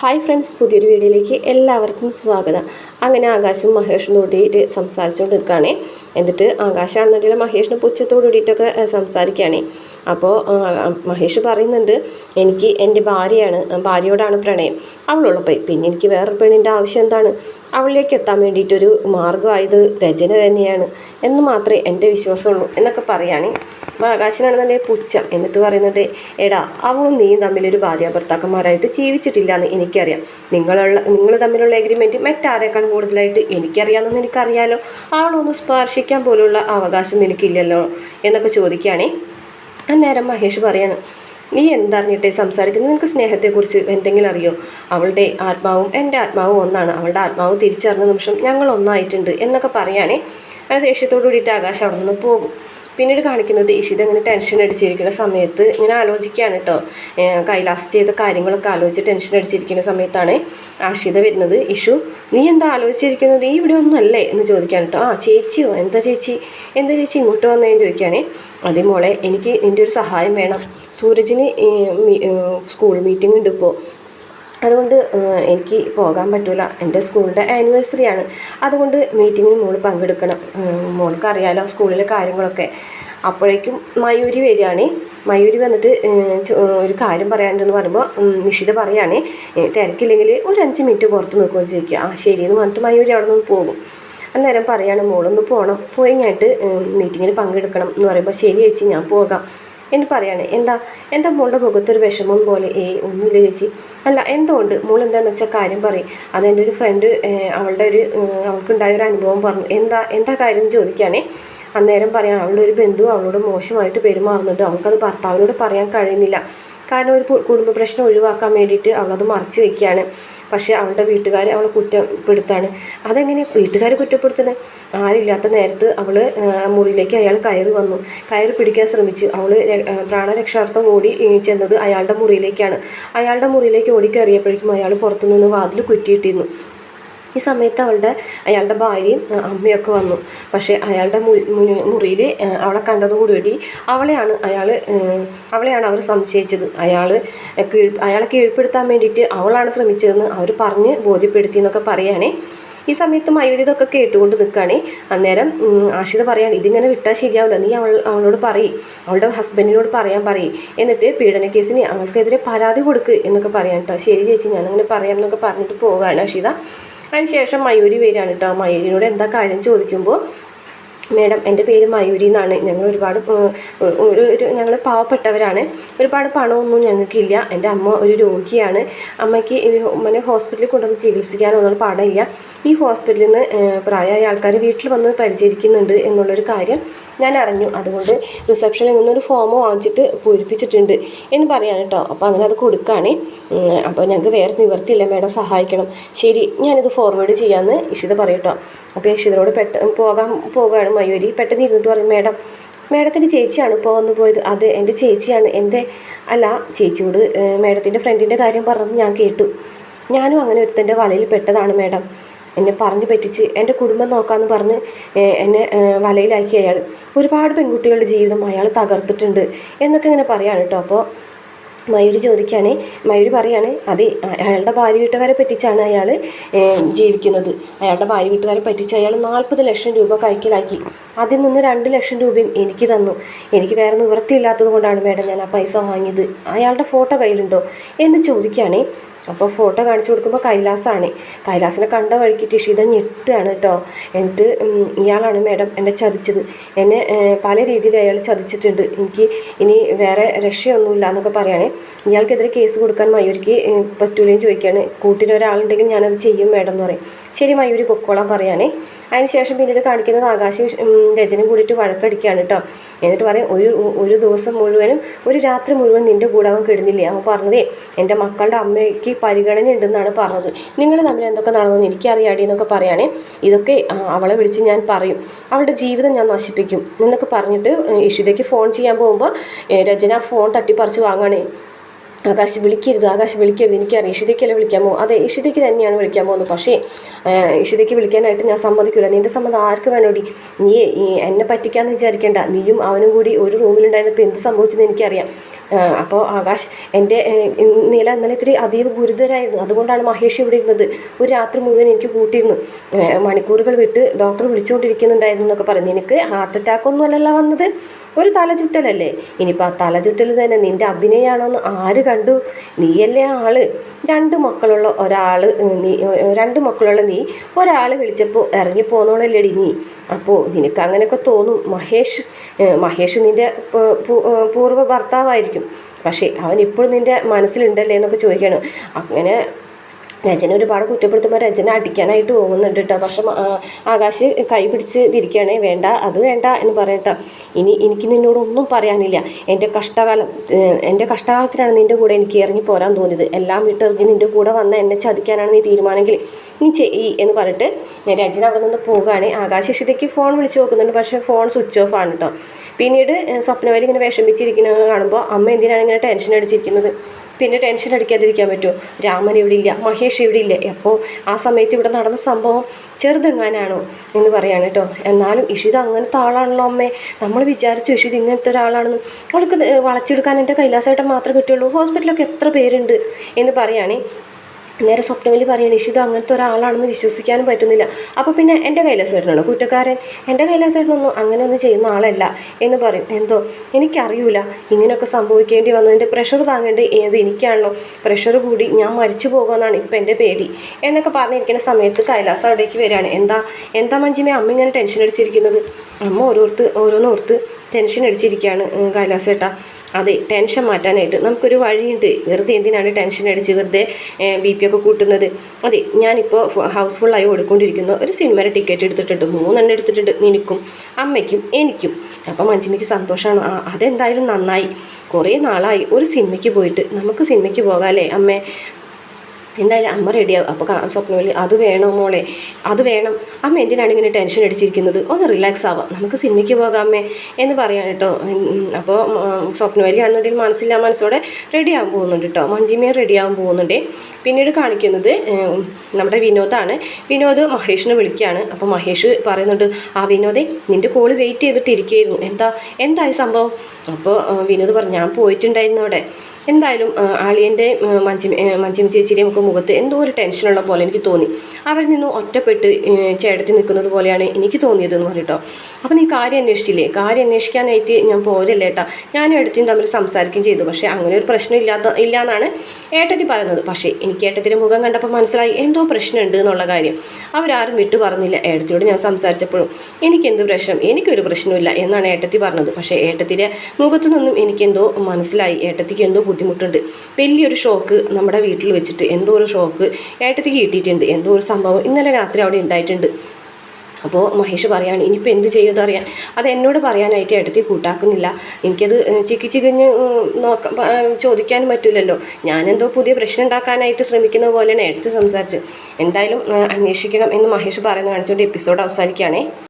Hi friends പുതിയൊരു വീഡിയോയിലേക്ക് എല്ലാവർക്കും സ്വാഗതം. അങ്ങനെ ആകാശും മഹേഷും കൂടിയിട്ട് സംസാരിച്ചുകൊണ്ട് നിൽക്കുകയാണേ എന്നിട്ട് ആകാശാണെന്നുണ്ടെങ്കിൽ മഹേഷിന് പുച്ഛത്തോട് കൂടിയിട്ടൊക്കെ സംസാരിക്കുകയാണേ. അപ്പോൾ മഹേഷ് പറയുന്നുണ്ട് എനിക്ക് എന്റെ ഭാര്യയാണ് ഭാര്യയോടാണ് പ്രണയം. അവളുള്ളപ്പോൾ പിന്നെ എനിക്ക് വേറൊരു പെണ്ണിന്റെ ആവശ്യം എന്താണ്? അവളിലേക്ക് എത്താൻ വേണ്ടിയിട്ടൊരു മാർഗമായത് രചന തന്നെയാണ് എന്ന് മാത്രമേ എന്റെ വിശ്വാസമുള്ളൂ എന്നൊക്കെ പറയുകയാണേ അപ്പോൾ ആകാശനാണെന്നുണ്ടെങ്കിൽ പുച്ഛം എന്നിട്ട് പറയുന്നുണ്ട് എടാ അവളും നീയും തമ്മിലൊരു ഭാര്യ ഭർത്താക്കന്മാരായിട്ട് ജീവിച്ചിട്ടില്ല എന്ന് എനിക്കറിയാം. നിങ്ങളുള്ള നിങ്ങൾ തമ്മിലുള്ള എഗ്രിമെന്റ് മറ്റാരേക്കാൾ കൂടുതലായിട്ട് എനിക്കറിയാമെന്ന് എനിക്കറിയാലോ? അവളൊന്ന് സ്പർശിക്കാൻ പോലുള്ള അവകാശം നിനക്കില്ലല്ലോ എന്നൊക്കെ ചോദിക്കുകയാണേ. അന്നേരം മഹേഷ് പറയാണ് നീ എന്തറിഞ്ഞിട്ടേ സംസാരിക്കുന്നത്? നിനക്ക് സ്നേഹത്തെക്കുറിച്ച് എന്തെങ്കിലും അറിയോ? അവളുടെ ആത്മാവും എന്റെ ആത്മാവും ഒന്നാണ്. അവളുടെ ആത്മാവ് തിരിച്ചറിഞ്ഞ നിമിഷം ഞങ്ങൾ ഒന്നായിട്ടുണ്ട് എന്നൊക്കെ പറയുകയാണേ അത് ദേഷ്യത്തോടു കൂടിയിട്ട് ആകാശം അവിടെ നിന്ന് പോകും. പിന്നീട് കാണിക്കുന്നത് ഇഷിത ഇങ്ങനെ ടെൻഷൻ അടിച്ചിരിക്കുന്ന സമയത്ത് ഇങ്ങനെ ആലോചിക്കുകയാണ് കേട്ടോ. കൈലാസ് ചെയ്ത കാര്യങ്ങളൊക്കെ ആലോചിച്ച് ടെൻഷൻ അടിച്ചിരിക്കുന്ന സമയത്താണ് ആഷിത വരുന്നത്. ഇഷു നീ എന്താ ആലോചിച്ചിരിക്കുന്നത്? ഈ ഇവിടെ ഒന്നുമല്ലേ എന്ന് ചോദിക്കാൻ കേട്ടോ. ആ ചേച്ചിയോ? എന്താ ചേച്ചി? എന്താ ചേച്ചി ഇങ്ങോട്ട് വന്നതെന്ന് ചോദിക്കുകയാണേ. അതേ മോളെ എനിക്ക് എന്റെ ഒരു സഹായം വേണം. സൂരജിന് സ്കൂൾ മീറ്റിംഗ് ഉണ്ട് ഇപ്പോൾ അതുകൊണ്ട് എനിക്ക് പോകാൻ പറ്റില്ല എന്റെ സ്കൂളിന്റെ ആനിവേഴ്സറി ആണ്. അതുകൊണ്ട് മീറ്റിങ്ങിന് മോൾ പങ്കെടുക്കണം. മോൾക്ക് അറിയാലോ സ്കൂളിലെ കാര്യങ്ങളൊക്കെ. അപ്പോഴേക്കും മയൂരി വരികയാണ്. മയൂരി വന്നിട്ട് ഒരു കാര്യം പറയാനുണ്ടെന്ന് പറയുമ്പോൾ നിഷിത പറയുകയാണ് തിരക്കില്ലെങ്കിൽ ഒരു അഞ്ച് മിനിറ്റ് പുറത്ത് നിൽക്കുമെന്ന് ചോദിക്കുക. ആ ശരിയെന്ന് പറഞ്ഞിട്ട് മയൂരി അവിടെ നിന്ന് പോകും. അന്നേരം പറയാണ് മോളൊന്ന് പോകണം പോയി കഴിഞ്ഞിട്ട് മീറ്റിങ്ങിന് പങ്കെടുക്കണം. എന്ന് പറയുമ്പോൾ ശരി ചേച്ചി ഞാൻ പോകാം. എന്ന് പറയാണ്. എന്താ? എന്റെ മോളുടെ മുഖത്തൊരു വിഷമം പോലെ? ഏ ഒന്നുമില്ല ചേച്ചി. അല്ല എന്തുകൊണ്ട്? മോൾ എന്താണെന്ന് വെച്ചാൽ കാര്യം പറയും. അത് എന്റെ ഒരു ഫ്രണ്ട് അവളുടെ ഒരു അവൾക്കുണ്ടായ ഒരു അനുഭവം പറഞ്ഞു. എന്താ എന്താ കാര്യം ചോദിക്കുകയാണേ അന്നേരം പറയാം അവളുടെ ഒരു ബന്ധു അവളോട് മോശമായിട്ട് പെരുമാറുന്നുണ്ട്. അവൾക്കത് ഭർത്താവിനോട് പറയാൻ കഴിയുന്നില്ല. കാരണം ഒരു കുടുംബ പ്രശ്നം ഒഴിവാക്കാൻ വേണ്ടിയിട്ട് അവളത് മറച്ചു വെക്കുകയാണ്. പക്ഷേ അവളുടെ വീട്ടുകാർ അവളെ കുറ്റപ്പെടുത്താണ്. അതെങ്ങനെ വീട്ടുകാർ കുറ്റപ്പെടുത്തുന്നത് ആരില്ലാത്ത നേരത്ത് അവൾ മുറിയിലേക്ക് അയാൾ കയറി വന്നു. കയറി പിടിക്കാൻ ശ്രമിച്ചു. അവൾ പ്രാണരക്ഷാർത്ഥം ഓടി ചെന്നത് അയാളുടെ മുറിയിലേക്കാണ്. അയാളുടെ മുറിയിലേക്ക് ഓടി കയറിയപ്പോഴേക്കും അയാൾ പുറത്തുനിന്ന് വാതിൽ കുറ്റിയിട്ടിരുന്നു. ഈ സമയത്ത് അവളുടെ അയാളുടെ ഭാര്യയും അമ്മയൊക്കെ വന്നു. പക്ഷേ അയാളുടെ മുറിയിൽ അവളെ കണ്ടതോടുകൂടി അവളെയാണ് അയാൾ അവളെയാണ് അവർ സംശയിച്ചത്. അയാൾ അയാളെ കീഴ്പ്പെടുത്താൻ വേണ്ടിയിട്ട് അവളാണ് ശ്രമിച്ചതെന്ന് അവർ പറഞ്ഞ് ബോധ്യപ്പെടുത്തി എന്നൊക്കെ പറയുകയാണേ ഈ സമയത്ത് മയൂരി ഇതൊക്കെ കേട്ടുകൊണ്ട് നിൽക്കുകയാണ് അന്നേരം ആഷിത പറയാണ് ഇതിങ്ങനെ വിട്ടാൽ ശരിയാവില്ല. നീ അവൾ അവളോട് പറയും. അവളുടെ ഹസ്ബൻഡിനോട് പറയാൻ പറയും. എന്നിട്ട് പീഡന കേസിന് അവൾക്കെതിരെ പരാതി കൊടുക്ക് എന്നൊക്കെ പറയാം കേട്ടോ ശരി ചേച്ചി ഞാനങ്ങനെ പറയാം എന്നൊക്കെ പറഞ്ഞിട്ട് പോവുകയാണ് ആഷിത. അതിനുശേഷം മയൂരി വരികയാണ് കേട്ടോ. മയൂരിനോട് എന്താ കാര്യം ചോദിക്കുമ്പോൾ മേഡം എന്റെ പേര് മയൂരി എന്നാണ്. ഞങ്ങൾ ഒരുപാട് ഒരു ഞങ്ങൾ പാവപ്പെട്ടവരാണ്. ഒരുപാട് പണമൊന്നും ഞങ്ങൾക്കില്ല. എന്റെ അമ്മ ഒരു രോഗിയാണ്. അമ്മയ്ക്ക് ഉമ്മനെ ഹോസ്പിറ്റലിൽ കൊണ്ടുവന്ന് ചികിത്സിക്കാനൊന്നും പാടില്ല. ഈ ഹോസ്പിറ്റലിൽ നിന്ന് പ്രായമായ ആൾക്കാർ വീട്ടിൽ വന്ന് പരിചരിക്കുന്നുണ്ട് എന്നുള്ളൊരു കാര്യം ഞാൻ അറിഞ്ഞു. അതുകൊണ്ട് റിസപ്ഷനിൽ നിന്നൊരു ഫോം വാങ്ങിച്ചിട്ട് പൂരിപ്പിച്ചിട്ടുണ്ട് എന്ന് പറയാൻ കേട്ടോ. അപ്പോൾ അങ്ങനെ അത് കൊടുക്കുകയാണ് അപ്പോൾ ഞങ്ങൾക്ക് വേറെ നിവർത്തിയില്ല മേഡം സഹായിക്കണം. ശരി ഞാനിത് ഫോർവേഡ് ചെയ്യാമെന്ന് ഇഷിത പറയും അപ്പോൾ ഇഷിതനോട് പെട്ടെന്ന് പോകാൻ പോകുകയാണ് മയൂരി. പെട്ടെന്ന് ഇരുന്നിട്ട് പറയും മേഡം മേഡത്തിന്റെ ചേച്ചിയാണ് ഇപ്പോൾ വന്നു പോയത്. അത് എന്റെ ചേച്ചിയാണ്. എന്റെ അല്ല ചേച്ചിയോട് മേഡത്തിന്റെ ഫ്രണ്ടിന്റെ കാര്യം പറഞ്ഞത് ഞാൻ കേട്ടു. ഞാനും അങ്ങനെ ഒരുത്തന്റെ വലയിൽ പെട്ടതാണ് മേഡം. എന്നെ പറഞ്ഞു പറ്റിച്ച് എന്റെ കുടുംബം നോക്കാമെന്ന് പറഞ്ഞ് എന്നെ വലയിലാക്കി അയാൾ. ഒരുപാട് പെൺകുട്ടികളുടെ ജീവിതം അയാൾ തകർത്തിട്ടുണ്ട് എന്നൊക്കെ ഇങ്ങനെ പറയാണ് കേട്ടോ. അപ്പോൾ മയൂരി ചോദിക്കുകയാണ് മയൂരി പറയാണ് അതെ അയാളുടെ ഭാര്യ വീട്ടുകാരെ പറ്റിച്ചാണ് അയാൾ ജീവിക്കുന്നത്. അയാളുടെ ഭാര്യ വീട്ടുകാരെ പറ്റിച്ച് അയാൾ നാൽപ്പത് ലക്ഷം രൂപ കൈക്കലാക്കി. അതിൽ നിന്ന് രണ്ട് ലക്ഷം രൂപയും എനിക്ക് തന്നു. എനിക്ക് വേറെ നിവൃത്തിയില്ലാത്തത് കൊണ്ടാണ് മേഡം ഞാൻ ആ പൈസ വാങ്ങിയത്. അയാളുടെ ഫോട്ടോ കയ്യിലുണ്ടോ? എന്ന് ചോദിക്കുകയാണേ. അപ്പോൾ ഫോട്ടോ കാണിച്ചു കൊടുക്കുമ്പോൾ കൈലാസാണ്. കൈലാസിനെ കണ്ട വഴിക്ക് ടിഷിത ഞെട്ടുകയാണ് കേട്ടോ. എന്നിട്ട് ഇയാളാണ് മേഡം എന്നെ ചതിച്ചത്. എന്നെ പല രീതിയിൽ അയാൾ ചതിച്ചിട്ടുണ്ട്. എനിക്ക് ഇനി വേറെ രക്ഷയൊന്നുമില്ല എന്നൊക്കെ പറയുകയാണെ ഇയാൾക്കെതിരെ കേസ് കൊടുക്കാൻ മയൂരിക്ക് പറ്റൂലേന്ന് ചോദിക്കുകയാണ്. കൂട്ടിന് ഒരാളുണ്ടെങ്കിൽ ഞാനത് ചെയ്യും മേഡം എന്ന് പറയും. ശരി മയൂരി പൊക്കോളാൻ പറയുകയാണേ അതിനുശേഷം പിന്നീട് കാണിക്കുന്നത് ആകാശം രജനും കൂടിയിട്ട് വഴക്കടിക്കുകയാണ് കേട്ടോ എന്നിട്ട് പറയും ഒരു ഒരു ദിവസം മുഴുവനും ഒരു രാത്രി മുഴുവൻ നിന്റെ കൂടെ അവൻ കിടന്നില്ലേ? അവൻ പറഞ്ഞതേ എന്റെ മക്കളുടെ അമ്മയ്ക്ക് പരിഗണന ഉണ്ടെന്നാണ് പറഞ്ഞത്. നിങ്ങൾ തമ്മിൽ എന്തൊക്കെ നടന്നെന്ന് എനിക്കറിയാടി എന്നൊക്കെ പറയുകയാണേ ഇതൊക്കെ അവളെ വിളിച്ച് ഞാൻ പറയും. അവളുടെ ജീവിതം ഞാൻ നശിപ്പിക്കും. എന്നൊക്കെ പറഞ്ഞിട്ട് ഇഷിതയ്ക്ക് ഫോൺ ചെയ്യാൻ പോകുമ്പോൾ രജന ഫോൺ തട്ടിപ്പറിച്ച് വാങ്ങുകയാണേ ആകാശ് വിളിക്കരുത് ആകാശ് വിളിക്കരുത് എനിക്കറിയാം. ഇഷിതയ്ക്കല്ലേ വിളിക്കാൻ പോകും അതെ ഇഷിതയ്ക്ക് തന്നെയാണ് വിളിക്കാൻ പോകുന്നത്. പക്ഷേ ഇഷിതയ്ക്ക് വിളിക്കാനായിട്ട് ഞാൻ സമ്മതിക്കില്ല നിന്റെ സമ്മതം ആർക്ക് വേണോടി? നീ എന്നെ പറ്റിക്കാന്ന് വിചാരിക്കേണ്ട. നീയും അവനും കൂടി ഒരു റൂമിലുണ്ടായിരുന്നപ്പോൾ എന്ത് സംഭവിച്ചെന്ന് എനിക്കറിയാം. അപ്പോൾ ആകാശ് എന്റെ നില ഇന്നലെ ഇത്തിരി അതീവ ഗുരുതരായിരുന്നു. അതുകൊണ്ടാണ് മഹേഷ് ഇവിടെ ഇരുന്നത്. ഒരു രാത്രി മുഴുവൻ എനിക്ക് കൂട്ടിയിരുന്നു മണിക്കൂറുകൾ വിട്ട് ഡോക്ടർ വിളിച്ചുകൊണ്ടിരിക്കുന്നുണ്ടായിരുന്നു എന്നൊക്കെ പറഞ്ഞു. എനിക്ക് ഹാർട്ട് അറ്റാക്ക് ഒന്നും അല്ലല്ലോ വന്നത്? ഒരു തലചുറ്റലല്ലേ? ഇനിയിപ്പോൾ ആ തലചുറ്റൽ തന്നെ നിന്റെ അഭിനയമാണോന്ന് ആര് കണ്ടു? നീയല്ലേ ആൾ? രണ്ട് മക്കളുള്ള ഒരാൾ നീ രണ്ട് മക്കളുള്ള നീ ഒരാൾ വിളിച്ചപ്പോൾ ഇറങ്ങി പോന്നോളല്ലേടി നീ. അപ്പോൾ നിനക്ക് അങ്ങനെയൊക്കെ തോന്നും. മഹേഷ് മഹേഷ് നിന്റെ പൂർവ ഭർത്താവായിരിക്കും. പക്ഷേ അവൻ ഇപ്പോഴും നിന്റെ മനസ്സിലുണ്ടല്ലേ എന്നൊക്കെ ചോദിക്കുകയാണ് അങ്ങനെ രചന ഒരുപാട് കുറ്റപ്പെടുത്തുമ്പോൾ രചന അടിക്കാനായിട്ട് പോകുന്നുണ്ട് കേട്ടോ പക്ഷെ ആകാശ് കൈ പിടിച്ച് തിരിക്കുകയാണേ വേണ്ട അത് വേണ്ട എന്ന് പറയട്ടോ. ഇനി എനിക്ക് നിന്നോടൊന്നും പറയാനില്ല. എന്റെ കഷ്ടകാലം എന്റെ കഷ്ടകാലത്തിലാണ് നിന്റെ കൂടെ എനിക്ക് ഇറങ്ങി പോരാൻ തോന്നിയത്. എല്ലാം വിട്ടെറിഞ്ഞ് നിന്റെ കൂടെ വന്ന എന്നെ ചതിക്കാനാണ് നീ തീരുമാനമെങ്കിൽ നീ ചെയ് എന്ന് പറഞ്ഞിട്ട് രചന അവിടെ നിന്ന് പോവുകയാണ്. ആകാശ് ഇഷിതയ്ക്ക് ഫോൺ വിളിച്ച് നോക്കുന്നുണ്ട്. പക്ഷേ ഫോൺ സ്വിച്ച് ഓഫ് ആണ് കേട്ടോ പിന്നീട് സ്വപ്നവരി ഇങ്ങനെ വിഷമിച്ചിരിക്കുന്നത് കാണുമ്പോൾ അമ്മ എന്തിനാണ് ഇങ്ങനെ ടെൻഷൻ അടിച്ചിരിക്കുന്നത്? പിന്നെ ടെൻഷൻ അടിക്കാതിരിക്കാൻ പറ്റുമോ? രാമൻ ഇവിടെ ഇല്ല മഹേഷ് ഇവിടെ ഇല്ല. അപ്പോൾ ആ സമയത്ത് ഇവിടെ നടന്ന സംഭവം ചെറുതെങ്ങാനാണോ എന്ന് പറയാണ് കേട്ടോ. എന്നാലും ഇഷിത് അങ്ങനത്തെ ആളാണല്ലോ അമ്മേ. നമ്മൾ വിചാരിച്ചു ഇഷിത് ഇങ്ങനത്തെ ഒരാളാണെന്ന്. അവൾക്ക് വളച്ചെടുക്കാൻ എന്റെ കൈലാസമായിട്ട് മാത്രമേ കിട്ടുള്ളൂ ഹോസ്പിറ്റലൊക്കെ എത്ര പേരുണ്ട് എന്ന് പറയുകയാണെങ്കിൽ നേരെ സ്വപ്നവലി പറയാണ് ഇഷിത അങ്ങനത്തെ ഒരാളാണെന്ന് വിശ്വസിക്കാനും പറ്റുന്നില്ല. അപ്പോൾ പിന്നെ എന്റെ കൈലാസേട്ടനാണോ? കുറ്റക്കാരൻ? എന്റെ കൈലാസേട്ടനൊന്നും അങ്ങനെ ഒന്നും ചെയ്യുന്ന ആളല്ല. എന്ന് പറയും. എന്തോ? എനിക്കറിയില്ല ഇങ്ങനെയൊക്കെ സംഭവിക്കേണ്ടി വന്നതിന്റെ പ്രഷർ താങ്ങേണ്ടി ഏത് എനിക്കാണല്ലോ. പ്രഷർ കൂടി ഞാൻ മരിച്ചു പോകുമെന്നാണ് ഇപ്പം എന്റെ പേടി. എന്നൊക്കെ പറഞ്ഞിരിക്കുന്ന സമയത്ത് കൈലാസ് അവിടേക്ക് വരികയാണ്. എന്താ? എന്താ മഞ്ജിമേ? അമ്മ ഇങ്ങനെ ടെൻഷൻ അടിച്ചിരിക്കുന്നത്? അമ്മ ഓരോരുത്ത് ഓരോന്നോർത്ത് ടെൻഷൻ അടിച്ചിരിക്കുകയാണ് കൈലാസേട്ടാ. അതെ ടെൻഷൻ മാറ്റാനായിട്ട്. നമുക്കൊരു വഴിയുണ്ട്. വെറുതെ എന്തിനാണ് ടെൻഷൻ അടിച്ച് വെറുതെ ബി പി ഒക്കെ കൂട്ടുന്നത്? അതെ ഞാനിപ്പോൾ ഹൗസ് ഫുള്ളായി ഓടിക്കൊണ്ടിരിക്കുന്ന. ഒരു സിനിമയുടെ ടിക്കറ്റ് എടുത്തിട്ടുണ്ട്. മൂന്നെണ്ണം എടുത്തിട്ടുണ്ട്. നിനക്കും അമ്മയ്ക്കും എനിക്കും. അപ്പം മഞ്ജിമിക്ക് സന്തോഷമാണ്. അതെന്തായാലും നന്നായി. കുറേ നാളായി. ഒരു സിനിമയ്ക്ക് പോയിട്ട് നമുക്ക് സിനിമയ്ക്ക് പോകാം അല്ലേ? അമ്മേ എന്തായാലും അമ്മ റെഡിയാവും അപ്പോൾ സ്വപ്നമില്ല അത് വേണോ മോളെ? അത് വേണം. അമ്മ എന്തിനാണ് ഇങ്ങനെ ടെൻഷൻ അടിച്ചിരിക്കുന്നത്? ഒന്ന് റിലാക്സ് ആവാം. നമുക്ക് സിനിമയ്ക്ക് പോകാം അമ്മേ എന്ന് പറയാൻ കേട്ടോ. അപ്പോൾ സ്വപ്നവല്ലി ആണെന്നുണ്ടെങ്കിൽ മനസ്സില്ല മനസ്സോടെ റെഡിയാകാൻ പോകുന്നുണ്ട് കേട്ടോ. മഞ്ജിമയും റെഡിയാകാൻ പോകുന്നുണ്ട്. പിന്നീട് കാണിക്കുന്നത് നമ്മുടെ വിനോദാണ്. വിനോദ് മഹേഷിനെ വിളിക്കുകയാണ്. അപ്പോൾ മഹേഷ് പറയുന്നുണ്ട് ആ വിനോദേ നിന്റെ കോൾ വെയിറ്റ് ചെയ്തിട്ട് ഇരിക്കുകയായിരുന്നു എന്താ എന്തായി സംഭവം? അപ്പോൾ വിനോദ് പറഞ്ഞു ഞാൻ പോയിട്ടുണ്ടായിരുന്നു അവിടെ. എന്തായാലും ആളിയന്റെ മഞ്ചി മഞ്ചിമ ചേച്ചിയുടെയും ഒക്കെ മുഖത്ത് എന്തോ ഒരു ടെൻഷനുള്ള പോലെ എനിക്ക് തോന്നി. അവരിൽ നിന്ന് ഒറ്റപ്പെട്ട് ചേട്ടത്തി നിൽക്കുന്നത് പോലെയാണ് എനിക്ക് തോന്നിയത് എന്ന് പറഞ്ഞിട്ടോ. അപ്പോൾ നീ കാര്യം അന്വേഷിച്ചില്ലേ? കാര്യം അന്വേഷിക്കാനായിട്ട് ഞാൻ പോരല്ലേ ഏട്ടാ? ഞാനും എടുത്തും തമ്മിൽ സംസാരിക്കുകയും ചെയ്തു. പക്ഷേ അങ്ങനെ ഒരു പ്രശ്നം ഇല്ലാത്ത ഇല്ല എന്നാണ് ഏട്ടത്തി പറയുന്നത്. പക്ഷേ എനിക്ക് ഏട്ടത്തിന്റെ മുഖം കണ്ടപ്പോൾ മനസ്സിലായി എന്തോ പ്രശ്നമുണ്ട് എന്നുള്ള കാര്യം. അവരാരും വിട്ടു പറഞ്ഞില്ല. ഏട്ടത്തിയോട് ഞാൻ സംസാരിച്ചപ്പോഴും എനിക്കെന്ത് പ്രശ്നം? എനിക്കൊരു പ്രശ്നമില്ല എന്നാണ് ഏട്ടത്തി പറഞ്ഞത്. പക്ഷേ ഏട്ടത്തിന്റെ മുഖത്തു നിന്നും എനിക്കെന്തോ മനസ്സിലായി. ഏട്ടത്തിക്ക് എന്തോ ബുദ്ധിമുട്ടുണ്ട്. വലിയൊരു ഷോക്ക് നമ്മുടെ വീട്ടിൽ വെച്ചിട്ട് എന്തോ ഒരു ഷോക്ക് ഏട്ടത്തിക്ക് കിട്ടിയിട്ടുണ്ട്. എന്തോ ഒരു സംഭവം ഇന്നലെ രാത്രി അവിടെ ഉണ്ടായിട്ടുണ്ട്. അപ്പോൾ മഹേഷ് പറയാണ് ഇനിയിപ്പോൾ എന്ത് ചെയ്യുമെന്ന് അറിയാൻ? അത് എന്നോട് പറയാനായിട്ട് എടുത്തി കൂട്ടാക്കുന്നില്ല. എനിക്കത് ചിക്കി ചികഞ്ഞ് നോക്കാൻ ചോദിക്കാനും പറ്റില്ലല്ലോ ഞാനെന്തോ പുതിയ പ്രശ്നം ഉണ്ടാക്കാനായിട്ട് ശ്രമിക്കുന്ന പോലെയാണ് എടുത്ത് സംസാരിച്ച് എന്തായാലും അന്വേഷിക്കണം എന്ന് മഹേഷ് പറയുന്നത് കാണിച്ചുകൊണ്ട് എപ്പിസോഡ് അവസാനിക്കുകയാണേ.